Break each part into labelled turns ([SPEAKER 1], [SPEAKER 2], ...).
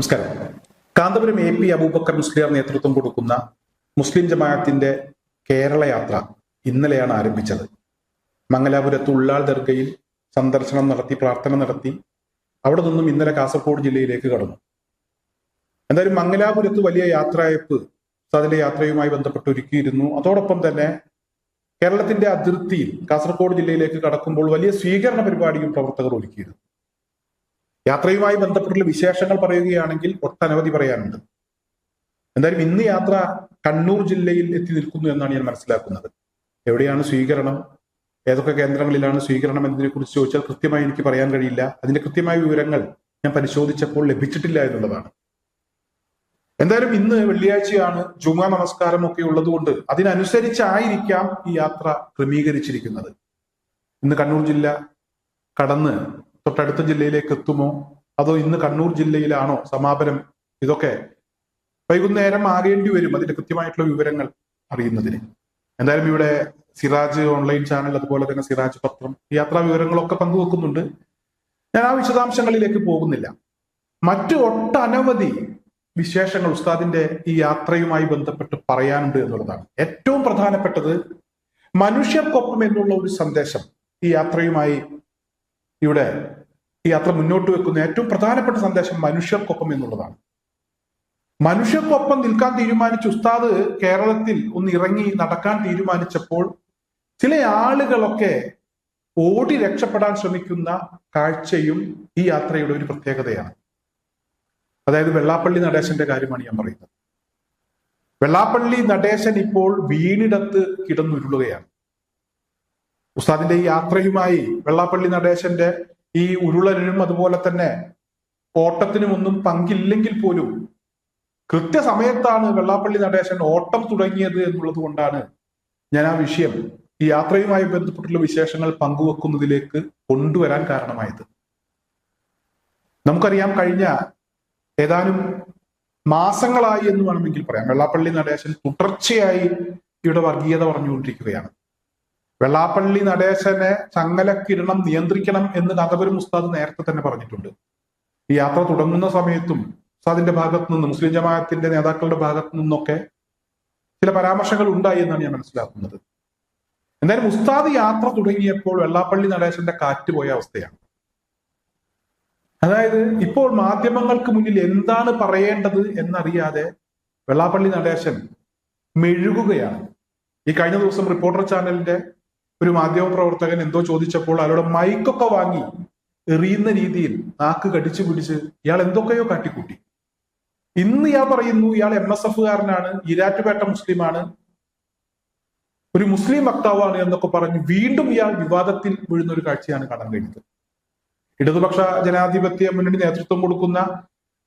[SPEAKER 1] നമസ്കാരം. Kanthapuram A P Abubakar Musliyar നേതൃത്വം കൊടുക്കുന്ന മുസ്ലിം ജമാഅത്തിന്റെ കേരള യാത്ര ഇന്നലെയാണ് ആരംഭിച്ചത്. മംഗലാപുരത്ത് ഉള്ളാൾ ദർഗയിൽ സന്ദർശനം നടത്തി പ്രാർത്ഥന നടത്തി അവിടെ നിന്നും ഇന്നലെ കാസർഗോഡ് ജില്ലയിലേക്ക് കടന്നു. എന്തായാലും മംഗലാപുരത്ത് വലിയ യാത്രയപ്പ് അതിന്റെ യാത്രയുമായി ബന്ധപ്പെട്ട് ഒരുക്കിയിരുന്നു അതോടൊപ്പം തന്നെ കേരളത്തിന്റെ അതിർത്തിയിൽ കാസർഗോഡ് ജില്ലയിലേക്ക് കടക്കുമ്പോൾ വലിയ സ്വീകരണ പരിപാടിയും പ്രവർത്തകർ ഒരുക്കിയിരുന്നു. യാത്രയുമായി ബന്ധപ്പെട്ടുള്ള വിശേഷങ്ങൾ പറയുകയാണെങ്കിൽ ഒട്ടനവധി പറയാനുണ്ട്. എന്തായാലും ഇന്ന് യാത്ര കണ്ണൂർ ജില്ലയിൽ എത്തി നിൽക്കുന്നു എന്നാണ് ഞാൻ മനസ്സിലാക്കുന്നത്. എവിടെയാണ് സ്വീകരണം? ഏതൊക്കെ കേന്ദ്രങ്ങളിലാണ് സ്വീകരണം എന്നതിനെ കുറിച്ച് ചോദിച്ചാൽ കൃത്യമായി എനിക്ക് പറയാൻ കഴിയില്ല. അതിന്റെ കൃത്യമായ വിവരങ്ങൾ ഞാൻ പരിശോധിച്ചപ്പോൾ ലഭിച്ചിട്ടില്ല എന്നുള്ളതാണ്. എന്തായാലും ഇന്ന് വെള്ളിയാഴ്ചയാണ് ജുമാ നമസ്കാരം ഒക്കെ ഉള്ളതുകൊണ്ട് അതിനനുസരിച്ചായിരിക്കാം ഈ യാത്ര ക്രമീകരിച്ചിരിക്കുന്നത്. ഇന്ന് കണ്ണൂർ ജില്ല കടന്ന് തൊട്ടടുത്ത ജില്ലയിലേക്ക് എത്തുമോ? അതോ ഇന്ന് കണ്ണൂർ ജില്ലയിലാണോ സമാപനം? ഇതൊക്കെ വൈകുന്നേരം ആകേണ്ടി വരും അതിന്റെ കൃത്യമായിട്ടുള്ള വിവരങ്ങൾ അറിയുന്നതിന്. എന്തായാലും ഇവിടെ സിറാജ് ഓൺലൈൻ ചാനൽ അതുപോലെ തന്നെ സിറാജ് പത്രം യാത്രാ വിവരങ്ങളൊക്കെ പങ്കുവെക്കുന്നുണ്ട്. ഞാൻ ആ വിശദാംശങ്ങളിലേക്ക് പോകുന്നില്ല. മറ്റു ഒട്ടനവധി വിശേഷങ്ങൾ ഉസ്താദിന്റെ ഈ യാത്രയുമായി ബന്ധപ്പെട്ട് പറയാനുണ്ട് എന്നുള്ളതാണ്. ഏറ്റവും പ്രധാനപ്പെട്ടത് മനുഷ്യർക്കൊപ്പം എന്നുള്ള ഒരു സന്ദേശം ഈ യാത്രയുമായി ഇവിടെ ഈ യാത്ര മുന്നോട്ട് വെക്കുന്ന ഏറ്റവും പ്രധാനപ്പെട്ട സന്ദേശം മനുഷ്യർക്കൊപ്പം എന്നുള്ളതാണ്. മനുഷ്യർക്കൊപ്പം നിൽക്കാൻ തീരുമാനിച്ച ഉസ്താദ് കേരളത്തിൽ ഒന്ന് ഇറങ്ങി നടക്കാൻ തീരുമാനിച്ചപ്പോൾ ചില ആളുകളൊക്കെ ഓടി രക്ഷപ്പെടാൻ ശ്രമിക്കുന്ന കാഴ്ചയും ഈ യാത്രയുടെ ഒരു പ്രത്യേകതയാണ്. അതായത് വെള്ളാപ്പള്ളി നടേശന്റെ കാര്യമാണ് ഞാൻ പറയുന്നത്. വെള്ളാപ്പള്ളി നടേശൻ ഇപ്പോൾ വീണിടത്ത് കിടന്നുരുളുകയാണ്. ഉസ്താദിന്റെ ഈ യാത്രയുമായി വെള്ളാപ്പള്ളി നടേശന്റെ ഈ ഉരുളലിനും അതുപോലെ തന്നെ ഓട്ടത്തിനും ഒന്നും പങ്കില്ലെങ്കിൽ പോലും കൃത്യസമയത്താണ് വെള്ളാപ്പള്ളി നടേശൻ ഓട്ടം തുടങ്ങിയത് എന്നുള്ളത് കൊണ്ടാണ് ഞാൻ ആ വിഷയം ഈ യാത്രയുമായി ബന്ധപ്പെട്ടുള്ള വിശേഷങ്ങൾ പങ്കുവെക്കുന്നതിലേക്ക് കൊണ്ടുവരാൻ കാരണമായത്. നമുക്കറിയാം കഴിഞ്ഞ ഏതാനും മാസങ്ങളായി എന്ന് വേണമെങ്കിൽ പറയാം. വെള്ളാപ്പള്ളി നടേശൻ തുടർച്ചയായി ഇവിടെ വർഗീയത പറഞ്ഞുകൊണ്ടിരിക്കുകയാണ്. വെള്ളാപ്പള്ളി നടേശനെ ചങ്ങലക്കിരണം നിയന്ത്രിക്കണം എന്ന് കാന്തപുരം ഉസ്താദ് നേരത്തെ തന്നെ പറഞ്ഞിട്ടുണ്ട്. ഈ യാത്ര തുടങ്ങുന്ന സമയത്തും ഉസ്താദിന്റെ ഭാഗത്തു നിന്ന് മുസ്ലിം ജമാഅത്തിന്റെ നേതാക്കളുടെ ഭാഗത്തു നിന്നൊക്കെ ചില പരാമർശങ്ങൾ ഉണ്ടായി എന്നാണ് ഞാൻ മനസ്സിലാക്കുന്നത്. എന്തായാലും ഉസ്താദ് യാത്ര തുടങ്ങിയപ്പോൾ വെള്ളാപ്പള്ളി നടേശന്റെ കാറ്റ് പോയ അവസ്ഥയാണ്. അതായത് ഇപ്പോൾ മാധ്യമങ്ങൾക്ക് മുന്നിൽ എന്താണ് പറയേണ്ടത് എന്നറിയാതെ വെള്ളാപ്പള്ളി നടേശൻ മെഴുകുകയാണ്. ഈ കഴിഞ്ഞ ദിവസം റിപ്പോർട്ടർ ചാനലിന്റെ ഒരു മാധ്യമ പ്രവർത്തകൻ എന്തോ ചോദിച്ചപ്പോൾ അയാളുടെ മൈക്കൊക്കെ വാങ്ങി എറിയുന്ന രീതിയിൽ നാക്ക് കടിച്ചു പിടിച്ച് ഇയാൾ എന്തൊക്കെയോ കാട്ടിക്കൂട്ടി. ഇന്ന് ഇയാൾ പറയുന്നു ഇയാൾ എം എസ് എഫുകാരനാണ് ഇരാറ്റുപേട്ട മുസ്ലിമാണ് ഒരു മുസ്ലിം വക്താവാണ് എന്നൊക്കെ പറഞ്ഞ് വീണ്ടും ഇയാൾ വിവാദത്തിൽ വീഴുന്ന ഒരു കാഴ്ചയാണ് കാണാൻ കഴിഞ്ഞത്. ഇടതുപക്ഷ ജനാധിപത്യ മുന്നണി നേതൃത്വം കൊടുക്കുന്ന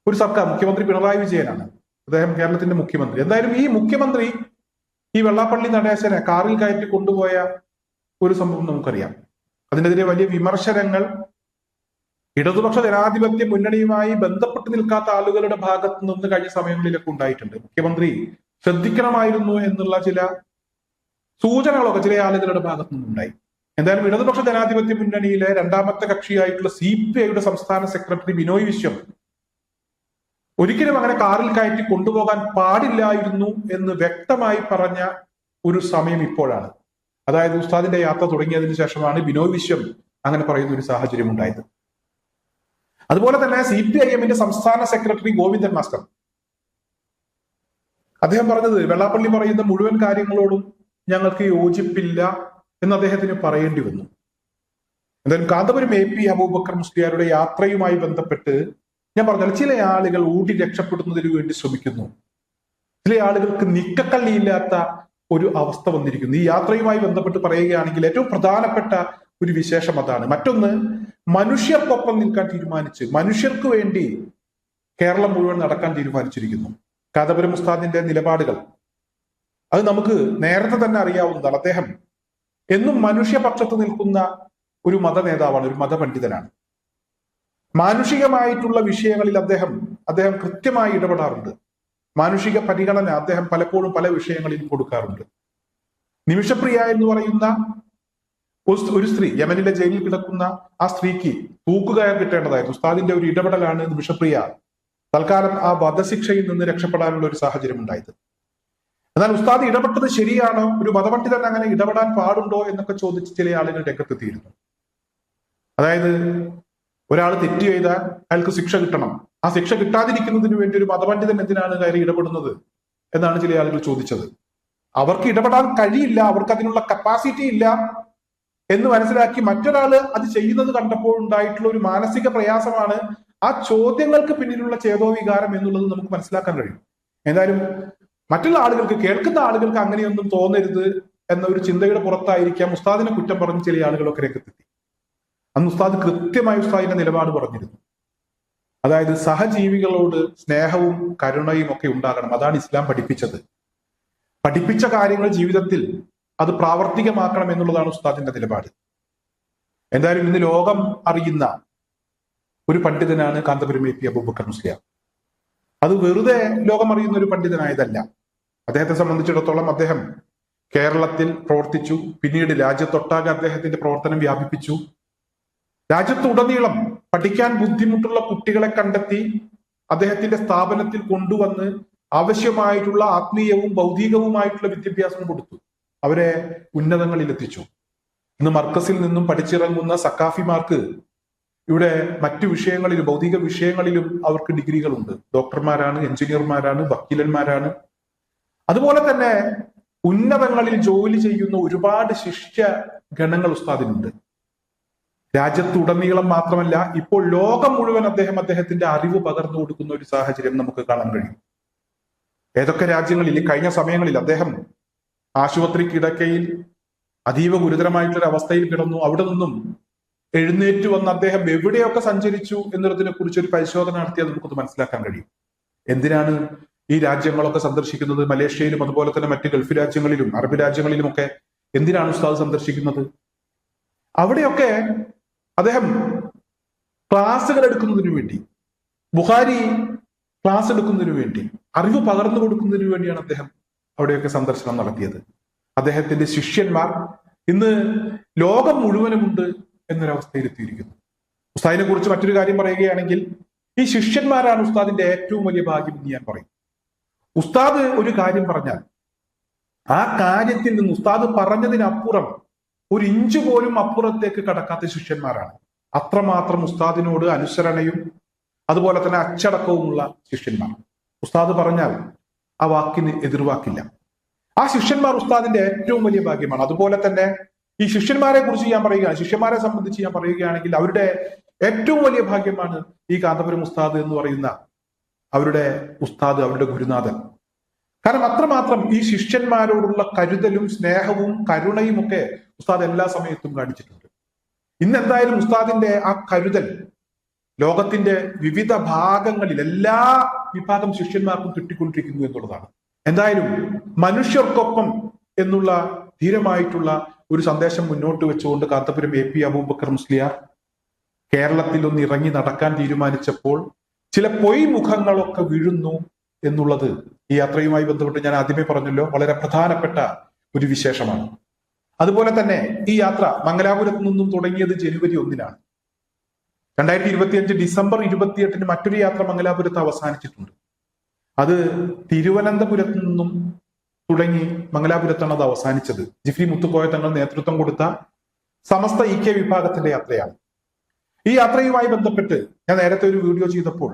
[SPEAKER 1] ഒരു സർക്കാർ മുഖ്യമന്ത്രി പിണറായി വിജയനാണ്. അദ്ദേഹം കേരളത്തിന്റെ മുഖ്യമന്ത്രി. എന്തായാലും ഈ മുഖ്യമന്ത്രി ഈ വെള്ളാപ്പള്ളി നടേശനെ കാറിൽ കയറ്റി കൊണ്ടുപോയ ഒരു സംഭവം നമുക്കറിയാം. അതിനെതിരെ വലിയ വിമർശനങ്ങൾ ഇടതുപക്ഷ ജനാധിപത്യ മുന്നണിയുമായി ബന്ധപ്പെട്ട് നിൽക്കാത്ത ആളുകളുടെ ഭാഗത്ത് നിന്ന് കഴിഞ്ഞ സമയങ്ങളിലൊക്കെ ഉണ്ടായിട്ടുണ്ട്. മുഖ്യമന്ത്രി ശ്രദ്ധിക്കണമായിരുന്നു എന്നുള്ള ചില സൂചനകളൊക്കെ ചില ആളുകളുടെ ഭാഗത്ത് നിന്നുണ്ടായി എന്തായാലും ഇടതുപക്ഷ ജനാധിപത്യ മുന്നണിയിലെ രണ്ടാമത്തെ കക്ഷിയായിട്ടുള്ള സി പി ഐയുടെ സംസ്ഥാന സെക്രട്ടറി ബിനോയ് വിശ്വം ഒരിക്കലും അങ്ങനെ കാറിൽ കയറ്റി കൊണ്ടുപോകാൻ പാടില്ലായിരുന്നു എന്ന് വ്യക്തമായി പറഞ്ഞ ഒരു സമയം ഇപ്പോഴാണ്. അതായത് ഉസ്താദിന്റെ യാത്ര തുടങ്ങിയതിന് ശേഷമാണ് ബിനോയ് വിശ്വം അങ്ങനെ പറയുന്ന ഒരു സാഹചര്യം ഉണ്ടായത്. അതുപോലെ തന്നെ സി പി ഐ എമ്മിന്റെ സംസ്ഥാന സെക്രട്ടറി ഗോവിന്ദൻ മാസ്റ്റർ. അദ്ദേഹം പറഞ്ഞത് വെള്ളാപ്പള്ളി പറയുന്ന മുഴുവൻ കാര്യങ്ങളോടും ഞങ്ങൾക്ക് യോജിപ്പില്ല എന്ന് അദ്ദേഹത്തിന് പറയേണ്ടി വന്നു. എന്തായാലും കാന്തപുരം എ പി അബൂബക്കർ മുസ്ലിയാരുടെ യാത്രയുമായി ബന്ധപ്പെട്ട് ഞാൻ പറഞ്ഞാൽ ചില ആളുകൾ ഊട്ടി രക്ഷപ്പെടുന്നതിന് വേണ്ടി ശ്രമിക്കുന്നു. ചില ആളുകൾക്ക് നിക്കക്കള്ളിയില്ലാത്ത ഒരു അവസ്ഥ വന്നിരിക്കുന്നു. ഈ യാത്രയുമായി ബന്ധപ്പെട്ട് പറയുകയാണെങ്കിൽ ഏറ്റവും പ്രധാനപ്പെട്ട ഒരു വിശേഷം അതാണ്. മറ്റൊന്ന് മനുഷ്യർക്കൊപ്പം നിൽക്കാൻ തീരുമാനിച്ച് മനുഷ്യർക്ക് വേണ്ടി കേരളം മുഴുവൻ നടക്കാൻ തീരുമാനിച്ചിരിക്കുന്നു. കാതപുരം ഉസ്താദിന്റെ നിലപാടുകൾ. അത് നമുക്ക് നേരത്തെ തന്നെ അറിയാവുന്നതാണ്. അദ്ദേഹം എന്നും മനുഷ്യപക്ഷത്ത് നിൽക്കുന്ന ഒരു മത നേതാവാണ് ഒരു മതപണ്ഡിതനാണ്. മാനുഷികമായിട്ടുള്ള വിഷയങ്ങളിൽ അദ്ദേഹം അദ്ദേഹം കൃത്യമായി ഇടപെടാറുണ്ട്. മാനുഷിക പരിഗണന അദ്ദേഹം പലപ്പോഴും പല വിഷയങ്ങളിൽ കൊടുക്കാറുണ്ട്. നിമിഷപ്രിയ എന്ന് പറയുന്ന ഒരു സ്ത്രീ യമനിലെ ജയിലിൽ കിടക്കുന്ന ആ സ്ത്രീക്ക് തൂക്കുകയർ കിട്ടേണ്ടതായിരുന്നു. ഉസ്താദിന്റെ ഒരു ഇടപെടലാണ് നിമിഷപ്രിയ തൽക്കാലം ആ വധശിക്ഷയിൽ നിന്ന് രക്ഷപ്പെടാനുള്ള ഒരു സാഹചര്യം ഉണ്ടായത്. എന്നാൽ ഉസ്താദ് ഇടപെട്ടത് ശരിയാണോ? ഒരു മതപണ്ഡിതൻ അങ്ങനെ ഇടപെടാൻ പാടുണ്ടോ എന്നൊക്കെ ചോദിച്ച് ചില ആളുകൾ രംഗത്തെത്തിയിരുന്നു. അതായത് ഒരാൾ തെറ്റ് ചെയ്താൽ അയാൾക്ക് ശിക്ഷ കിട്ടണം. ആ ശിക്ഷ കിട്ടാതിരിക്കുന്നതിന് വേണ്ടി ഒരു മതപണ്ഡിതൻ എന്തിനാണ് കയറി ഇടപെടുന്നത് എന്നാണ് ചില ആളുകൾ ചോദിച്ചത്. അവർക്ക് ഇടപെടാൻ കഴിയില്ല അവർക്ക് അതിനുള്ള കപ്പാസിറ്റി ഇല്ല എന്ന് മനസ്സിലാക്കി മറ്റൊരാൾ അത് ചെയ്യുന്നത് കണ്ടപ്പോൾ ഉണ്ടായിട്ടുള്ള ഒരു മാനസിക പ്രയാസമാണ് ആ ചോദ്യങ്ങൾക്ക് പിന്നിലുള്ള ചേതോവികാരം എന്നുള്ളത് നമുക്ക് മനസ്സിലാക്കാൻ കഴിയും. എന്തായാലും മറ്റുള്ള ആളുകൾക്ക് കേൾക്കുന്ന ആളുകൾക്ക് അങ്ങനെയൊന്നും തോന്നരുത് എന്ന ഒരു ചിന്തയുടെ പുറത്തായിരിക്കാം ഉസ്താദിനെ കുറ്റം പറഞ്ഞ് ചില ആളുകളൊക്കെ രംഗത്തെത്തി. അന്ന് ഉസ്താദ് കൃത്യമായി ഉസ്താദിന്റെ നിലപാട് പറഞ്ഞിരുന്നു. അതായത് സഹജീവികളോട് സ്നേഹവും കരുണയും ഒക്കെ ഉണ്ടാകണം. അതാണ് ഇസ്ലാം പഠിപ്പിച്ചത്. പഠിപ്പിച്ച കാര്യങ്ങൾ ജീവിതത്തിൽ അത് പ്രാവർത്തികമാക്കണം എന്നുള്ളതാണ് ഉസ്താദിന്റെ നിലപാട്. എന്തായാലും ഇന്ന് ലോകം അറിയുന്ന ഒരു പണ്ഡിതനാണ് കാന്തപുരം എ പി അബൂബക്കർ മുസ്ലിയാർ. അത് വെറുതെ ലോകം അറിയുന്ന ഒരു പണ്ഡിതനായതല്ല. അദ്ദേഹത്തെ സംബന്ധിച്ചിടത്തോളം അദ്ദേഹം കേരളത്തിൽ പ്രവർത്തിച്ചു. പിന്നീട് രാജ്യത്തൊട്ടാകെ അദ്ദേഹത്തിന്റെ പ്രവർത്തനം വ്യാപിപ്പിച്ചു. രാജ്യത്തുടനീളം പഠിക്കാൻ ബുദ്ധിമുട്ടുള്ള കുട്ടികളെ കണ്ടെത്തി അദ്ദേഹത്തിന്റെ സ്ഥാപനത്തിൽ കൊണ്ടുവന്ന് ആവശ്യമായിട്ടുള്ള ആത്മീയവും ഭൗതികവുമായിട്ടുള്ള വിദ്യാഭ്യാസം കൊടുത്തു. അവരെ ഉന്നതങ്ങളിൽ എത്തിച്ചു ഇന്ന് മർക്കസിൽ നിന്നും പഠിച്ചിറങ്ങുന്ന സക്കാഫിമാർക്ക് ഇവിടെ മറ്റു വിഷയങ്ങളിലും ഭൗതിക വിഷയങ്ങളിലും അവർക്ക് ഡിഗ്രികളുണ്ട്. ഡോക്ടർമാരാണ് എഞ്ചിനീയർമാരാണ് വക്കീലന്മാരാണ്. അതുപോലെ തന്നെ ഉന്നതങ്ങളിൽ ജോലി ചെയ്യുന്ന ഒരുപാട് ശിഷ്യ ഗണങ്ങൾ ഉസ്താദിനുണ്ട്. രാജ്യത്തുടനീളം മാത്രമല്ല ഇപ്പോൾ ലോകം മുഴുവൻ അദ്ദേഹം അദ്ദേഹത്തിന്റെ അറിവ് പകർന്നു കൊടുക്കുന്ന ഒരു സാഹചര്യം നമുക്ക് കാണാൻ കഴിയും. ഏതൊക്കെ രാജ്യങ്ങളിൽ കഴിഞ്ഞ സമയങ്ങളിൽ അദ്ദേഹം ആശുപത്രി കിടക്കയിൽ അതീവ ഗുരുതരമായിട്ടുള്ള അവസ്ഥയിൽ കിടന്നു. അവിടെ നിന്നും എഴുന്നേറ്റ് വന്ന അദ്ദേഹം എവിടെയൊക്കെ സഞ്ചരിച്ചു എന്നുള്ളതിനെ കുറിച്ച് ഒരു പരിശോധന നടത്തിയാൽ നമുക്കത് മനസ്സിലാക്കാൻ കഴിയും. എന്തിനാണ് ഈ രാജ്യങ്ങളൊക്കെ സന്ദർശിക്കുന്നത്? മലേഷ്യയിലും അതുപോലെ തന്നെ മറ്റ് ഗൾഫ് രാജ്യങ്ങളിലും അറബ് രാജ്യങ്ങളിലുമൊക്കെ എന്തിനാണ് ഉസ്താദ് സന്ദർശിക്കുന്നത്? അവിടെയൊക്കെ അദ്ദേഹം ക്ലാസ്സുകൾ എടുക്കുന്നതിനു വേണ്ടി ബുഹാരി ക്ലാസ് എടുക്കുന്നതിന് വേണ്ടി അറിവ് പകർന്നു കൊടുക്കുന്നതിനു വേണ്ടിയാണ് അദ്ദേഹം അവിടെയൊക്കെ സന്ദർശനം നടത്തിയത്. അദ്ദേഹത്തിന്റെ ശിഷ്യന്മാർ ഇന്ന് ലോകം മുഴുവനുമുണ്ട് എന്നൊരവസ്ഥയിലെത്തിയിരിക്കുന്നു. ഉസ്താദിനെ കുറിച്ച് മറ്റൊരു കാര്യം പറയുകയാണെങ്കിൽ ഈ ശിഷ്യന്മാരാണ് ഉസ്താദിന്റെ ഏറ്റവും വലിയ ഭാഗ്യം എന്ന് ഞാൻ പറയും. ഉസ്താദ് ഒരു കാര്യം പറഞ്ഞാൽ ആ കാര്യത്തിൽ നിന്ന് ഉസ്താദ് പറഞ്ഞതിനപ്പുറം ഒരു ഇഞ്ച് പോലും അപ്പുറത്തേക്ക് കടക്കാത്ത ശിഷ്യന്മാരാണ്. അത്രമാത്രം ഉസ്താദിനോട് അനുസരണയും അതുപോലെ തന്നെ അച്ചടക്കവുമുള്ള ശിഷ്യന്മാർ. ഉസ്താദ് പറഞ്ഞാൽ ആ വാക്കിന് എതിർവാക്കില്ല. ആ ശിഷ്യന്മാർ ഉസ്താദിന്റെ ഏറ്റവും വലിയ ഭാഗ്യമാണ്. അതുപോലെ തന്നെ ഈ ശിഷ്യന്മാരെ കുറിച്ച് ഞാൻ പറയുകയാണ് ശിഷ്യന്മാരെ സംബന്ധിച്ച് ഞാൻ പറയുകയാണെങ്കിൽ അവരുടെ ഏറ്റവും വലിയ ഭാഗ്യമാണ് ഈ കാന്തപുരം ഉസ്താദ് എന്ന് പറയുന്ന അവരുടെ ഉസ്താദ് അവരുടെ ഗുരുനാഥൻ. കാരണം അത്രമാത്രം ഈ ശിഷ്യന്മാരോടുള്ള കരുതലും സ്നേഹവും കരുണയും ഒക്കെ ഉസ്താദ് എല്ലാ സമയത്തും കാണിച്ചിട്ടുണ്ട്. ഇന്ന് എന്തായാലും ഉസ്താദിന്റെ ആ കരുതൽ ലോകത്തിന്റെ വിവിധ ഭാഗങ്ങളിൽ എല്ലാ വിഭാഗം ശിഷ്യന്മാർക്കും കിട്ടിക്കൊണ്ടിരിക്കുന്നു എന്നുള്ളതാണ്. എന്തായാലും മനുഷ്യർക്കൊപ്പം എന്നുള്ള ധീരമായിട്ടുള്ള ഒരു സന്ദേശം മുന്നോട്ട് വെച്ചുകൊണ്ട് കാന്തപുരം എ പി അബൂബക്കർ മുസ്ലിയാർ കേരളത്തിൽ ഒന്ന് ഇറങ്ങി നടക്കാൻ തീരുമാനിച്ചപ്പോൾ ചില പൊയ് മുഖങ്ങളൊക്കെ വീഴുന്നു. എന്നുള്ളത് ഈ യാത്രയുമായി ബന്ധപ്പെട്ട് ഞാൻ ആദ്യമേ പറഞ്ഞല്ലോ വളരെ പ്രധാനപ്പെട്ട ഒരു വിശേഷമാണ്. അതുപോലെ തന്നെ ഈ യാത്ര മംഗലാപുരത്ത് നിന്നും തുടങ്ങിയത് ജനുവരി ഒന്നിനാണ്. രണ്ടായിരത്തി ഇരുപത്തിയഞ്ച് ഡിസംബർ ഇരുപത്തിയെട്ടിന് മറ്റൊരു യാത്ര മംഗലാപുരത്ത് അവസാനിച്ചിട്ടുണ്ട്. അത് തിരുവനന്തപുരത്ത് നിന്നും തുടങ്ങി മംഗലാപുരത്താണ് അത് അവസാനിച്ചത്. ജിഫ്രി മുത്തുക്കോയ തങ്ങൾ നേതൃത്വം കൊടുത്ത സമസ്ത ഇ കെ വിഭാഗത്തിന്റെ യാത്രയാണ്. ഈ യാത്രയുമായി ബന്ധപ്പെട്ട് ഞാൻ നേരത്തെ ഒരു വീഡിയോ ചെയ്തപ്പോൾ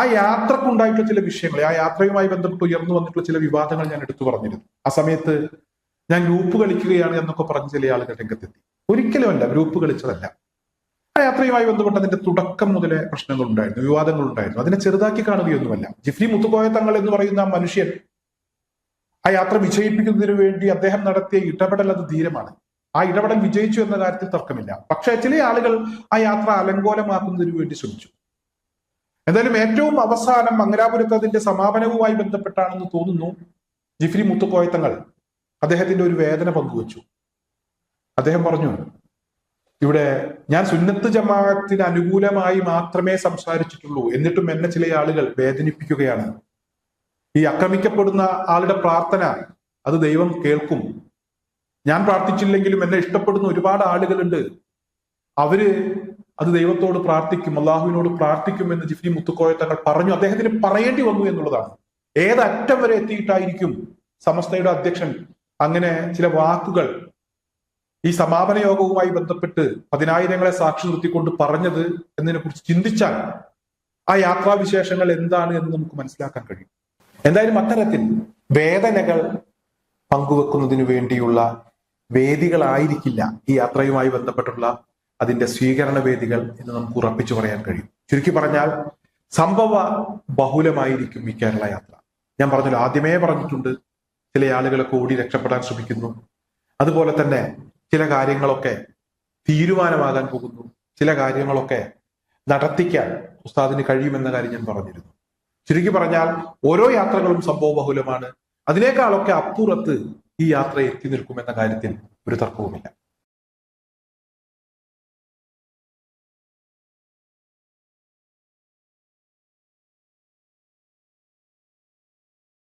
[SPEAKER 1] ആ യാത്രക്കുണ്ടായിട്ടുള്ള ചില വിഷയങ്ങൾ ആ യാത്രയുമായി ബന്ധപ്പെട്ട് ഉയർന്നു വന്നിട്ടുള്ള ചില വിവാദങ്ങൾ ഞാൻ എടുത്തു പറഞ്ഞിരുന്നു. ആ സമയത്ത് ഞാൻ ഗ്രൂപ്പ് കളിക്കുകയാണ് എന്നൊക്കെ പറഞ്ഞ ചില ആളുകൾ രംഗത്തെത്തി. ഒരിക്കലുമല്ല ഗ്രൂപ്പ് കളിച്ചതല്ല. ആ യാത്രയുമായി ബന്ധപ്പെട്ട് അതിന്റെ തുടക്കം മുതലേ പ്രശ്നങ്ങൾ ഉണ്ടായിരുന്നു വിവാദങ്ങൾ ഉണ്ടായിരുന്നു. അതിനെ ചെറുതാക്കി കാണുകയൊന്നുമല്ല. ജിഫ്രി മുത്തുകോയ തങ്ങൾ എന്ന് പറയുന്ന ആ മനുഷ്യൻ ആ യാത്ര വിജയിപ്പിക്കുന്നതിന് വേണ്ടി അദ്ദേഹം നടത്തിയ ഇടപെടൽ അത് ധീരമാണ്. ആ ഇടപെടൽ വിജയിച്ചു എന്ന കാര്യത്തിൽ തർക്കമില്ല. പക്ഷേ ചില ആളുകൾ ആ യാത്ര അലങ്കോലമാക്കുന്നതിന് വേണ്ടി ശ്രമിച്ചു. എന്തായാലും ഏറ്റവും അവസാനം മംഗലാപുരത്ത് അതിന്റെ സമാപനവുമായി ബന്ധപ്പെട്ടാണെന്ന് തോന്നുന്നു ജിഫ്രി മുത്തുക്കോയത്തങ്ങൾ അദ്ദേഹത്തിന്റെ ഒരു വേദന പങ്കുവച്ചു. അദ്ദേഹം പറഞ്ഞു ഇവിടെ ഞാൻ സുന്നത്ത് ജമാഅത്തിന് അനുകൂലമായി മാത്രമേ സംസാരിച്ചിട്ടുള്ളൂ. എന്നിട്ടും എന്നെ ചില ആളുകൾ വേദനിപ്പിക്കുകയാണ്. ഈ ആക്രമിക്കപ്പെടുന്ന ആളുടെ പ്രാർത്ഥന അത് ദൈവം കേൾക്കും. ഞാൻ പ്രാർത്ഥിച്ചില്ലെങ്കിലും എന്നെ ഇഷ്ടപ്പെടുന്ന ഒരുപാട് ആളുകളുണ്ട്. അവർ അത് ദൈവത്തോട് പ്രാർത്ഥിക്കും അള്ളാഹുവിനോട് പ്രാർത്ഥിക്കും എന്ന് ജിഫ്രി മുത്തുക്കോയ തങ്ങൾ പറഞ്ഞു. അദ്ദേഹത്തിന് പറയേണ്ടി വന്നു എന്നുള്ളതാണ്. ഏതറ്റം വരെ എത്തിയിട്ടായിരിക്കും സമസ്തയുടെ അധ്യക്ഷൻ അങ്ങനെ ചില വാക്കുകൾ ഈ സമാപന യോഗവുമായി ബന്ധപ്പെട്ട് പതിനായിരങ്ങളെ സാക്ഷി നിർത്തിക്കൊണ്ട് പറഞ്ഞത് എന്നതിനെ കുറിച്ച് ചിന്തിച്ചാൽ ആ യാത്രാവിശേഷങ്ങൾ എന്താണ് എന്ന് നമുക്ക് മനസ്സിലാക്കാൻ കഴിയും. എന്തായാലും അത്തരത്തിൽ വേദനകൾ പങ്കുവെക്കുന്നതിന് വേണ്ടിയുള്ള വേദികളായിരിക്കില്ല ഈ യാത്രയുമായി ബന്ധപ്പെട്ടുള്ള അതിന്റെ സ്വീകരണ വേദികൾ എന്ന് നമുക്ക് ഉറപ്പിച്ചു പറയാൻ കഴിയും. ചുരുക്കി പറഞ്ഞാൽ സംഭവ ബഹുലമായിരിക്കും ഈ കേരള യാത്ര. ഞാൻ പറഞ്ഞല്ലോ ആദ്യമേ പറഞ്ഞിട്ടുണ്ട് ചില ആളുകളൊക്കെ ഓടി രക്ഷപ്പെടാൻ ശ്രമിക്കുന്നു. അതുപോലെ തന്നെ ചില കാര്യങ്ങളൊക്കെ തീരുമാനമാകാൻ പോകുന്നു. ചില കാര്യങ്ങളൊക്കെ നടത്തിക്കാൻ ഉസ്താദിന് കഴിയുമെന്ന കാര്യം ഞാൻ പറഞ്ഞിരുന്നു. ചുരുക്കി പറഞ്ഞാൽ ഓരോ യാത്രകളും സംഭവ ബഹുലമാണ്. അതിനേക്കാളൊക്കെ അപ്പുറത്ത് ഈ യാത്ര എത്തി നിൽക്കുമെന്ന കാര്യത്തിൽ ഒരു തർക്കവുമില്ല.